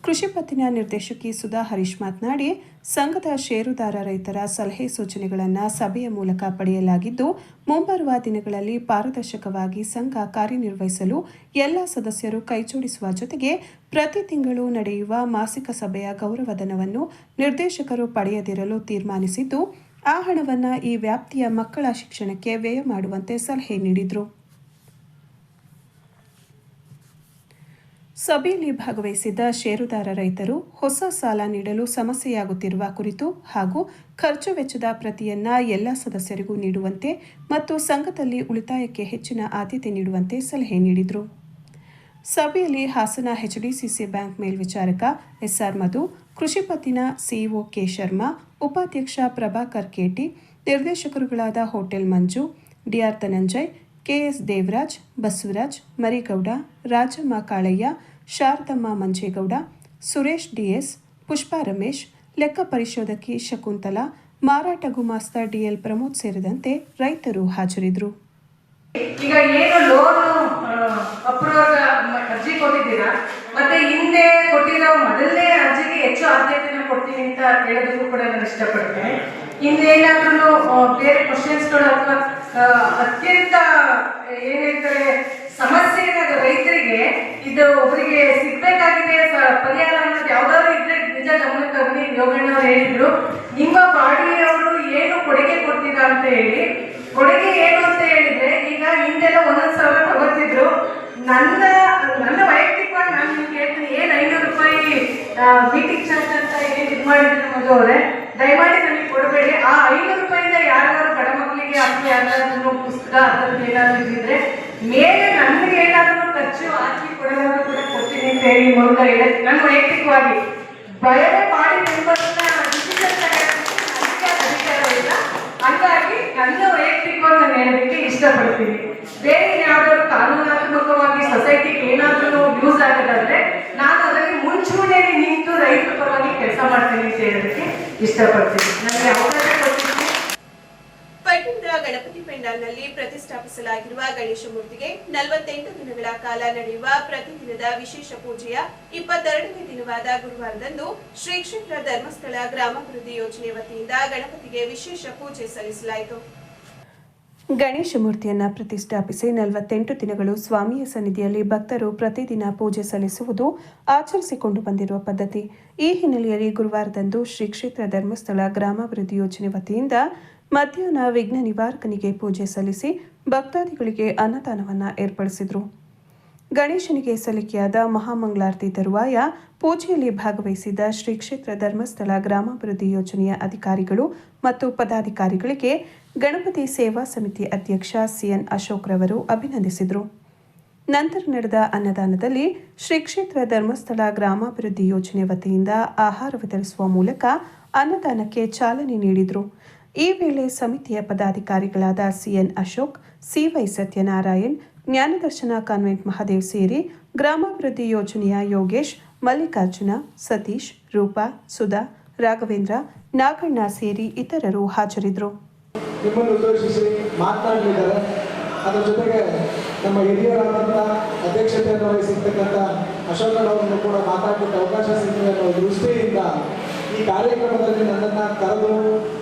ಕೃಷಿ ಪತ್ತಿನ ನಿರ್ದೇಶಕಿ ಸುಧಾ ಹರೀಶ್ ಮಾತನಾಡಿ, ಸಂಘದ ಷೇರುದಾರ ರೈತರ ಸಲಹೆ ಸೂಚನೆಗಳನ್ನು ಸಭೆಯ ಮೂಲಕ ಪಡೆಯಲಾಗಿದ್ದು, ಮುಂಬರುವ ದಿನಗಳಲ್ಲಿ ಪಾರದರ್ಶಕವಾಗಿ ಸಂಘ ಕಾರ್ಯನಿರ್ವಹಿಸಲು ಎಲ್ಲ ಸದಸ್ಯರು ಕೈಜೋಡಿಸುವ ಜೊತೆಗೆ ಪ್ರತಿ ತಿಂಗಳು ನಡೆಯುವ ಮಾಸಿಕ ಸಭೆಯ ಗೌರವಧನವನ್ನು ನಿರ್ದೇಶಕರು ಪಡೆಯದಿರಲು ತೀರ್ಮಾನಿಸಿದ್ದು, ಆ ಹಣವನ್ನು ಈ ವ್ಯಾಪ್ತಿಯ ಮಕ್ಕಳ ಶಿಕ್ಷಣಕ್ಕೆ ವ್ಯಯ ಮಾಡುವಂತೆ ಸಲಹೆ ನೀಡಿದರು. ಸಭೆಯಲ್ಲಿ ಭಾಗವಹಿಸಿದ್ದ ಷೇರುದಾರ ರೈತರು ಹೊಸ ಸಾಲ ನೀಡಲು ಸಮಸ್ಯೆಯಾಗುತ್ತಿರುವ ಕುರಿತು ಹಾಗೂ ಖರ್ಚು ವೆಚ್ಚದ ಪ್ರತಿಯನ್ನ ಎಲ್ಲ ಸದಸ್ಯರಿಗೂ ನೀಡುವಂತೆ ಮತ್ತು ಸಂಘದಲ್ಲಿ ಉಳಿತಾಯಕ್ಕೆ ಹೆಚ್ಚಿನ ಆದ್ಯತೆ ನೀಡುವಂತೆ ಸಲಹೆ ನೀಡಿದರು. ಸಭೆಯಲ್ಲಿ ಹಾಸನ ಎಚ್ಡಿಸಿಸಿ ಬ್ಯಾಂಕ್ ಮೇಲ್ವಿಚಾರಕ ಎಸ್ಆರ್ ಮಧು, ಕೃಷಿ ಪತ್ತಿನ ಸಿಇಒ ಕೆ ಶರ್ಮಾ, ಉಪಾಧ್ಯಕ್ಷ Prabhakar KT, ನಿರ್ದೇಶಕರುಗಳಾದ hotel Manju DR Dhananjay KS Devaraj, Basavaraj, Marigowda, Rajamma Kalaiah Sharadamma Manjegowda, Suresh DS, Pushpa Ramesh, ಲೆಕ್ಕ ಪರಿಶೋಧಕಿ ಶಕುಂತಲಾ, ಮಾರಾಟ ಗುಮಾಸ್ತ ಡಿಎಲ್ ಪ್ರಮೋದ್ ಸೇರಿದಂತೆ ರೈತರು ಹಾಜರಿದ್ದರು. ಈಗ ಏನು ಲೋನ್ ಅಪ್ರೂವಲ್ ಅರ್ಜಿ ಕೊಟ್ಟಿದ್ದೀರಾ? ಮತ್ತೆ ಹಿಂದೆ ಕೊಟ್ಟಿರೋ ಮೊದಲನೇ ಅರ್ಜಿಗೆ ಹೆಚ್ಚು ಆದ್ಯತೆಯನ್ನು ಕೊಡ್ತೀನಿ ಅಂತ ಹೇಳೋದಕ್ಕೂ ಕೂಡ ನಾನು ಇಷ್ಟಪಡ್ತೇನೆ. ಹಿಂದೆ ಏನಾದ್ರೂ ಬೇರೆ ಕ್ವಶನ್ಸ್ಗಳು ಅಥವಾ ಅತ್ಯಂತ, ಏನ್ ಹೇಳ್ತಾರೆ ಸಮಸ್ಯೆ ಏನಾದ್ರು ರೈತರಿಗೆ ಇದು ಒಬ್ಬರಿಗೆ ಸಿಗ್ಬೇಕಾಗಿದೆ ಪರಿಹಾರ ಅನ್ನೋದು ಯಾವ್ದಾದ್ರು ಇದ್ರೆ ನಿಜ ಗಮನಕ್ಕೆ ತಗೊಂಡು ಯೋಗಣ್ಣ ಅವ್ರು ಹೇಳಿದ್ರು, ನಿಮ್ಮ ಬಾಡಿಯವರು ಏನು ಕೊಡುಗೆ ಕೊಡ್ತೀರಾ ಅಂತ ಹೇಳಿ. ಕೊಡುಗೆ ಏನು ಅಂತ ಹೇಳಿದ್ರೆ, ಈಗ ಹಿಂದೆಲ್ಲ ಒಂದೊಂದು ಸಾವಿರ ತಗೋತಿದ್ರು. ನನ್ನ ನನ್ನ ವೈಯಕ್ತಿಕವಾಗಿ ನಾನು ನಿಮ್ಗೆ ಹೇಳ್ತೀನಿ, ಏನ್ ಐನೂರು ರೂಪಾಯಿ ಮೀಟಿಂಗ್ ಚಾರ್ಜ್ ಅಂತ ಏನು ಇದು ಮಾಡಿದ್ರು ಮಧು ಅವರೇ. ದಯಮಾಡಿ ನನಗೆ ಕೊಡಬೇಡಿ. ಆ ಐನೂರು ರೂಪಾಯಿಂದ ಯಾರಾದ್ರೂ ಬಡ ಮಕ್ಕಳಿಗೆ ಅಥವಾ ಯಾರಾದ್ರೂ ಪುಸ್ತಕ ಅಂತ ಏನಾದ್ರು ಇದ್ರೆ ಮೇಲೆ ನನಗೆ ಏನಾದರೂ ಖರ್ಚು ಹಾಕಿ ಕೊಡೋದನ್ನು ಕೂಡ ಕೊಡ್ತೀನಿ ಅಂತ ಹೇಳಿ ಮೂಲಕ ಹೇಳಿ ನಾನು ವೈಯಕ್ತಿಕವಾಗಿ ಬಯಲು ಮಾಡಿ ತುಂಬನ್ನ ಅಧಿಕಾರ ಇಲ್ಲ. ಹಂಗಾಗಿ ನನ್ನ ವೈಯಕ್ತಿಕವಾಗಿ ನಾನು ಹೇಳೋದಕ್ಕೆ ಇಷ್ಟಪಡ್ತೀನಿ. ಬೇರೆ ಯಾವ್ದಾದ್ರು ಕಾನೂನಾತ್ಮಕವಾಗಿ ಸೊಸೈಟಿಗೆ ಏನಾದರೂ ಯೂಸ್ ಆಗೋದಾದ್ರೆ ನಾನು ಅದರಲ್ಲಿ ಮುಂಚೂಣಿಯಲ್ಲಿ ನಿಂತು ರೈತರ ಪರವಾಗಿ ಕೆಲಸ ಮಾಡ್ತೀನಿ ಅಂತ ಹೇಳೋದಕ್ಕೆ ಇಷ್ಟಪಡ್ತೀನಿ. ನನಗೆ ಅವಕಾಶ ಗಣಪತಿ ಪ್ರತಿಷ್ಠಾಪಿಸಲಾಗಿರುವ ಗಣೇಶ ಮೂರ್ತಿಗೆ ನಲವತ್ತೆಂಟು ದಿನಗಳ ಕಾಲ ನಡೆಯುವ ಪ್ರತಿದಿನದ ವಿಶೇಷ ಪೂಜೆಯ ಇಪ್ಪತ್ತೆರಡನೇ ದಿನವಾದ ಗುರುವಾರದಂದು ಶ್ರೀ ಕ್ಷೇತ್ರ ಧರ್ಮಸ್ಥಳ ಗ್ರಾಮಾಭಿವೃದ್ಧಿ ಯೋಜನೆ ವತಿಯಿಂದ ಗಣಪತಿಗೆ ವಿಶೇಷ ಪೂಜೆ ಸಲ್ಲಿಸಲಾಯಿತು. ಗಣೇಶ ಮೂರ್ತಿಯನ್ನು ಪ್ರತಿಷ್ಠಾಪಿಸಿ ನಲವತ್ತೆಂಟು ದಿನಗಳು ಸ್ವಾಮಿಯ ಸನ್ನಿಧಿಯಲ್ಲಿ ಭಕ್ತರು ಪ್ರತಿದಿನ ಪೂಜೆ ಸಲ್ಲಿಸುವುದು ಆಚರಿಸಿಕೊಂಡು ಬಂದಿರುವ ಪದ್ಧತಿ. ಈ ಹಿನ್ನೆಲೆಯಲ್ಲಿ ಗುರುವಾರದಂದು ಶ್ರೀ ಕ್ಷೇತ್ರ ಧರ್ಮಸ್ಥಳ ಗ್ರಾಮಾಭಿವೃದ್ಧಿ ಯೋಜನೆ ವತಿಯಿಂದ ಮಧ್ಯಾಹ್ನ ವಿಘ್ನ ನಿವಾರಕನಿಗೆ ಪೂಜೆ ಸಲ್ಲಿಸಿ ಭಕ್ತಾದಿಗಳಿಗೆ ಅನ್ನದಾನವನ್ನು ಏರ್ಪಡಿಸಿದರು. ಗಣೇಶನಿಗೆ ಸಲ್ಲಿಕೆಯಾದ ಮಹಾಮಂಗಳಾರತಿ ತರುವಾಯ ಪೂಜೆಯಲ್ಲಿ ಭಾಗವಹಿಸಿದ ಶ್ರೀ ಕ್ಷೇತ್ರ ಧರ್ಮಸ್ಥಳ ಗ್ರಾಮಾಭಿವೃದ್ಧಿ ಯೋಜನೆಯ ಅಧಿಕಾರಿಗಳು ಮತ್ತು ಪದಾಧಿಕಾರಿಗಳಿಗೆ ಗಣಪತಿ ಸೇವಾ ಸಮಿತಿ ಅಧ್ಯಕ್ಷ ಸಿಎನ್ ಅಶೋಕ್ ರವರು ಅಭಿನಂದಿಸಿದರು. ನಂತರ ನಡೆದ ಅನ್ನದಾನದಲ್ಲಿ ಶ್ರೀ ಕ್ಷೇತ್ರ ಧರ್ಮಸ್ಥಳ ಗ್ರಾಮಾಭಿವೃದ್ಧಿ ಯೋಜನೆ ವತಿಯಿಂದ ಆಹಾರ ವಿತರಿಸುವ ಮೂಲಕ ಅನ್ನದಾನಕ್ಕೆ ಚಾಲನೆ ನೀಡಿದರು. ಈ ವೇಳೆ ಸಮಿತಿಯ ಪದಾಧಿಕಾರಿಗಳಾದ CN Ashok, CY Satyanarayan, Jnanadarshana convent Mahadev ಸೇರಿ ಗ್ರಾಮಾಭಿವೃದ್ಧಿ ಯೋಜನೆಯ ಯೋಗೇಶ್, ಮಲ್ಲಿಕಾರ್ಜುನ, ಸತೀಶ್, ರೂಪಾ, ಸುಧಾ, ರಾಘವೇಂದ್ರ, ನಾಗಣ್ಣ ಸೇರಿ ಇತರರು ಹಾಜರಿದ್ದರು. ನಿಮ್ಮನ್ನು ಉದ್ದೇಶಿಸಿ ಮಾತನಾಡಲಿದ್ದಾರೆ ಅದರ ಜೊತೆಗೆ ನಮ್ಮ ಹಿರಿಯರಾದಂಥ ಅಧ್ಯಕ್ಷತೆಯನ್ನು ವಹಿಸಿರ್ತಕ್ಕಂಥ ಅಶೋಕನವರನ್ನು ಕೂಡ ಮಾತಾಡಲಿಕ್ಕೆ ಅವಕಾಶ ಸಿಗ್ತದೆ ಅನ್ನೋ ದೃಷ್ಟಿಯಿಂದ ಈ ಕಾರ್ಯಕ್ರಮದಲ್ಲಿ ನನ್ನನ್ನು ಕರೆದು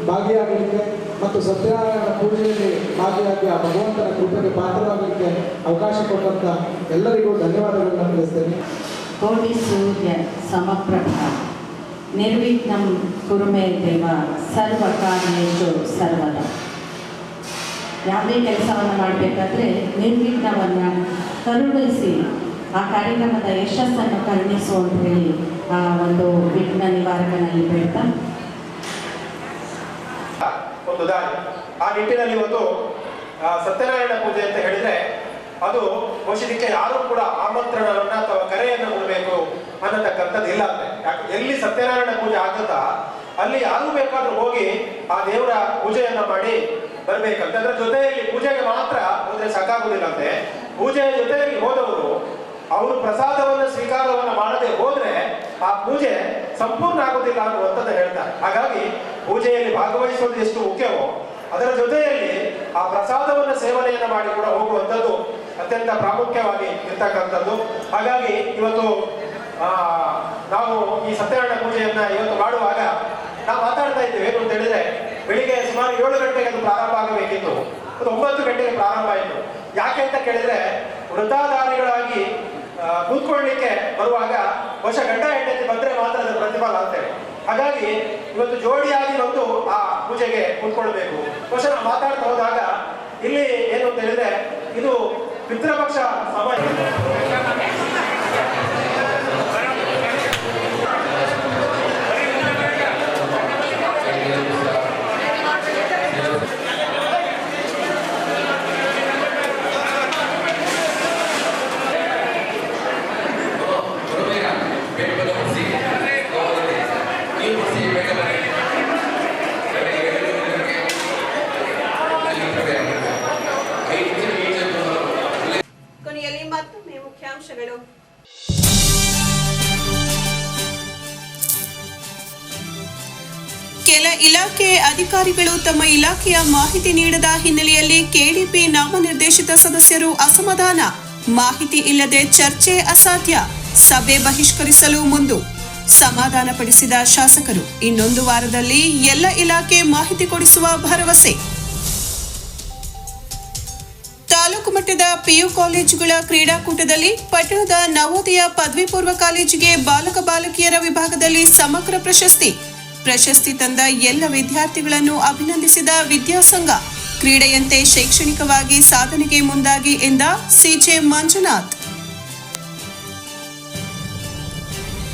ಭಾಗಿಯಾಗಲಿಕ್ಕೆ ಮತ್ತು ಸತ್ಯನಾರಾಯಣ ಪೂಜೆಯಲ್ಲಿ ಭಾಗಿಯಾಗಿ ಆ ಭಗವಂತನ ಕೃಪೆಗೆ ಪಾತ್ರರಾಗಲಿಕ್ಕೆ ಅವಕಾಶ ಕೊಟ್ಟಂತ ಎಲ್ಲರಿಗೂ ಧನ್ಯವಾದಗಳನ್ನು ತಿಳಿಸ್ತೇನೆ. ಕೋಟಿ ಸೂರ್ಯ ಸಮಪ್ರಭ, ನಿರ್ವಿಘ್ನಂ ಕುರುಮೇ ದೇವ, ಸರ್ವ ಕಾರ್ಯೇಶು ಸರ್ವದ. ಯಾವುದೇ ಕೆಲಸವನ್ನು ಮಾಡಬೇಕಾದ್ರೆ ನಿರ್ವಿಘ್ನವನ್ನು ಕರುಣಿಸಿ, ಆ ಕಾರ್ಯಕ್ರಮದ ಯಶಸ್ಸನ್ನು ಕರುಣಿಸು ಅಂತ ಹೇಳಿ ಆ, ಒಂದು ವಿಘ್ನ ನಿವಾರಕನಲ್ಲಿ ಬೇಡ್ತಾ ಒಂದು ದಾರಿ. ಆ ನಿಟ್ಟಿನಲ್ಲಿ ಒಂದು ಸತ್ಯನಾರಾಯಣ ಪೂಜೆ ಅಂತ ಹೇಳಿದ್ರೆ, ಅದು ಬಹುಶಃ ಯಾರು ಕೂಡ ಆಮಂತ್ರಣವನ್ನ ಅಥವಾ ಕರೆಯನ್ನು ಕೊಡಬೇಕು ಅನ್ನತಕ್ಕಂಥದ್ದು ಇಲ್ಲ ಎಲ್ಲಿ ಸತ್ಯನಾರಾಯಣ ಪೂಜೆ ಆಗುತ್ತಾ ಅಲ್ಲಿ ಯಾರು ಬೇಕಾದ್ರೂ ಹೋಗಿ ಆ ದೇವರ ಪೂಜೆಯನ್ನ ಮಾಡಿ ಬರ್ಬೇಕಂತ. ಅದ್ರ ಜೊತೆಯಲ್ಲಿ ಪೂಜೆಗೆ ಮಾತ್ರ ಹೋದ್ರೆ ಸಾಕಾಗುದಿಲ್ಲ ಅಂತೆ. ಪೂಜೆಯ ಜೊತೆಯಲ್ಲಿ ಹೋದವರು ಅವರು ಪ್ರಸಾದವನ್ನು ಸ್ವೀಕಾರವನ್ನು ಮಾಡದೆ ಹೋದ್ರೆ ಆ ಪೂಜೆ ಸಂಪೂರ್ಣ ಆಗೋದಿಲ್ಲ ಅನ್ನುವಂಥದ್ದು ಹೇಳ್ತಾರೆ. ಹಾಗಾಗಿ ಪೂಜೆಯಲ್ಲಿ ಭಾಗವಹಿಸುವುದು ಎಷ್ಟು ಮುಖ್ಯವೋ, ಅದರ ಜೊತೆಯಲ್ಲಿ ಆ ಪ್ರಸಾದವನ್ನು ಸೇವನೆಯನ್ನು ಮಾಡಿ ಕೂಡ ಹೋಗುವಂಥದ್ದು ಅತ್ಯಂತ ಪ್ರಾಮುಖ್ಯವಾಗಿ ಇರ್ತಕ್ಕಂಥದ್ದು. ಹಾಗಾಗಿ ಇವತ್ತು ನಾವು ಈ ಸತ್ಯನಾರಾಯಣ ಪೂಜೆಯನ್ನ ಇವತ್ತು ಮಾಡುವಾಗ ನಾವು ಮಾತಾಡ್ತಾ ಇದ್ದೇವೆ. ಏನು ಅಂತ ಹೇಳಿದ್ರೆ, ಬೆಳಿಗ್ಗೆ ಸುಮಾರು ಏಳು ಗಂಟೆಗೆ ಅದು ಪ್ರಾರಂಭ ಆಗಬೇಕಿತ್ತು. ಅದು ಒಂಬತ್ತು ಗಂಟೆಗೆ ಪ್ರಾರಂಭ ಆಯಿತು. ಯಾಕೆ ಅಂತ ಕೇಳಿದ್ರೆ ವೃತ್ತಾಧಾರಿಗಳಾಗಿ ಕೂತ್ಕೊಳ್ಳಿಕ್ಕೆ ಬರುವಾಗ ಬಹುಶಃ ಗಂಡ ಹೆಂಡತಿ ಬಂದ್ರೆ ಮಾತ್ರ ಅದರ ಪ್ರತಿಫಲ ಅಂತೇಳಿ ಹಾಗಾಗಿ ಇವತ್ತು ಜೋಡಿಯಾಗಿ ಬಂದು ಆ ಪೂಜೆಗೆ ಕೂತ್ಕೊಳ್ಬೇಕು. ಬಹುಶಃ ನಾವು ಮಾತಾಡ್ತಾ ಹೋದಾಗ ಇಲ್ಲಿ ಏನು ಅಂತ ಹೇಳಿದ್ರೆ ಇದು ಪಿತೃಪಕ್ಷ ಸಮಯ ಅಧಿಕಾರಿಗಳು ತಮ್ಮ ಇಲಾಖೆಯ ಮಾಹಿತಿ ನೀಡದ ಹಿನ್ನೆಲೆಯಲ್ಲಿ ಕೆಡಿಪಿ ನಾಮನಿರ್ದೇಶಿತ ಸದಸ್ಯರು ಅಸಮಾಧಾನ. ಮಾಹಿತಿ ಇಲ್ಲದೆ ಚರ್ಚೆ ಅಸಾಧ್ಯ. ಸಭೆ ಬಹಿಷ್ಕರಿಸಲು ಮುಂದು. ಸಮಾಧಾನಪಡಿಸಿದ ಶಾಸಕರು, ಇನ್ನೊಂದು ವಾರದಲ್ಲಿ ಎಲ್ಲ ಇಲಾಖೆ ಮಾಹಿತಿ ಕೊಡಿಸುವ ಭರವಸೆ. ತಾಲೂಕು ಮಟ್ಟದ ಪಿಯು ಕಾಲೇಜುಗಳ ಕ್ರೀಡಾಕೂಟದಲ್ಲಿ ಪಟ್ಟಣದ ನವೋದಯ ಪದವಿ ಪೂರ್ವ ಕಾಲೇಜಿಗೆ ಬಾಲಕ ಬಾಲಕಿಯರ ವಿಭಾಗದಲ್ಲಿ ಸಮಗ್ರ ಪ್ರಶಸ್ತಿ. ಪ್ರಶಸ್ತಿ ತಂದ ಎಲ್ಲ ವಿದ್ಯಾರ್ಥಿಗಳನ್ನು ಅಭಿನಂದಿಸಿದ ವಿದ್ಯಾಸಂಘ ಕ್ರೀಡೆಯಂತೆ ಶೈಕ್ಷಣಿಕವಾಗಿ ಸಾಧನೆಗೆ ಮುಂದಾಗಿ ಎಂದ ಸಿಜೆ ಮಂಜುನಾಥ್.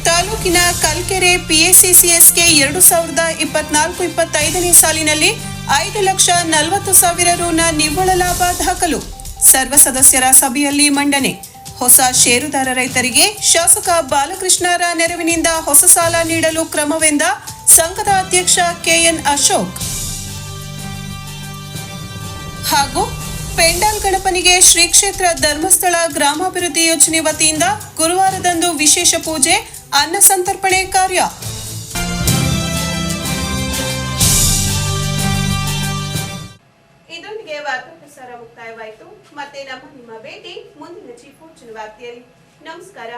ತಾಲೂಕಿನ ಕಲ್ಕೆರೆ ಪಿಎಸಿಸಿಎಸ್ಗೆ ಎರಡು ಸಾವಿರದ ಇಪ್ಪತ್ನಾಲ್ಕು ಇಪ್ಪತ್ತೈದನೇ ಸಾಲಿನಲ್ಲಿ ಐದು ಲಕ್ಷ ನಲವತ್ತು ಸಾವಿರ ರೂನ ನಿವ್ವಳ ಲಾಭ ದಾಖಲು. ಸರ್ವ ಸದಸ್ಯರ ಸಭೆಯಲ್ಲಿ ಮಂಡನೆ. ಹೊಸ ಷೇರುದಾರ ರೈತರಿಗೆ ಶಾಸಕ ಬಾಲಕೃಷ್ಣರ ನೆರವಿನಿಂದ ಹೊಸ ಸಾಲ ನೀಡಲು ಕ್ರಮವೆಂದ ಸಂಘದ ಅಧ್ಯಕ್ಷ ಕೆಎನ್ ಅಶೋಕ್. ಹಾಗೂ ಪೆಂಡಾಲ್ ಗಣಪನಿಗೆ ಶ್ರೀ ಕ್ಷೇತ್ರ ಧರ್ಮಸ್ಥಳ ಗ್ರಾಮಾಭಿವೃದ್ಧಿ ಯೋಜನೆ ವತಿಯಿಂದ ಗುರುವಾರದಂದು ವಿಶೇಷ ಪೂಜೆ, ಅನ್ನ ಸಂತರ್ಪಣೆ ಕಾರ್ಯ. ಮತ್ತೆ ನಮ್ಮ ನಿಮ್ಮ ಭೇಟಿ ಮುಂದಿನ ಚೀಫ್ ವಾರ್ತೆಯಲ್ಲಿ ನಮಸ್ಕಾರ.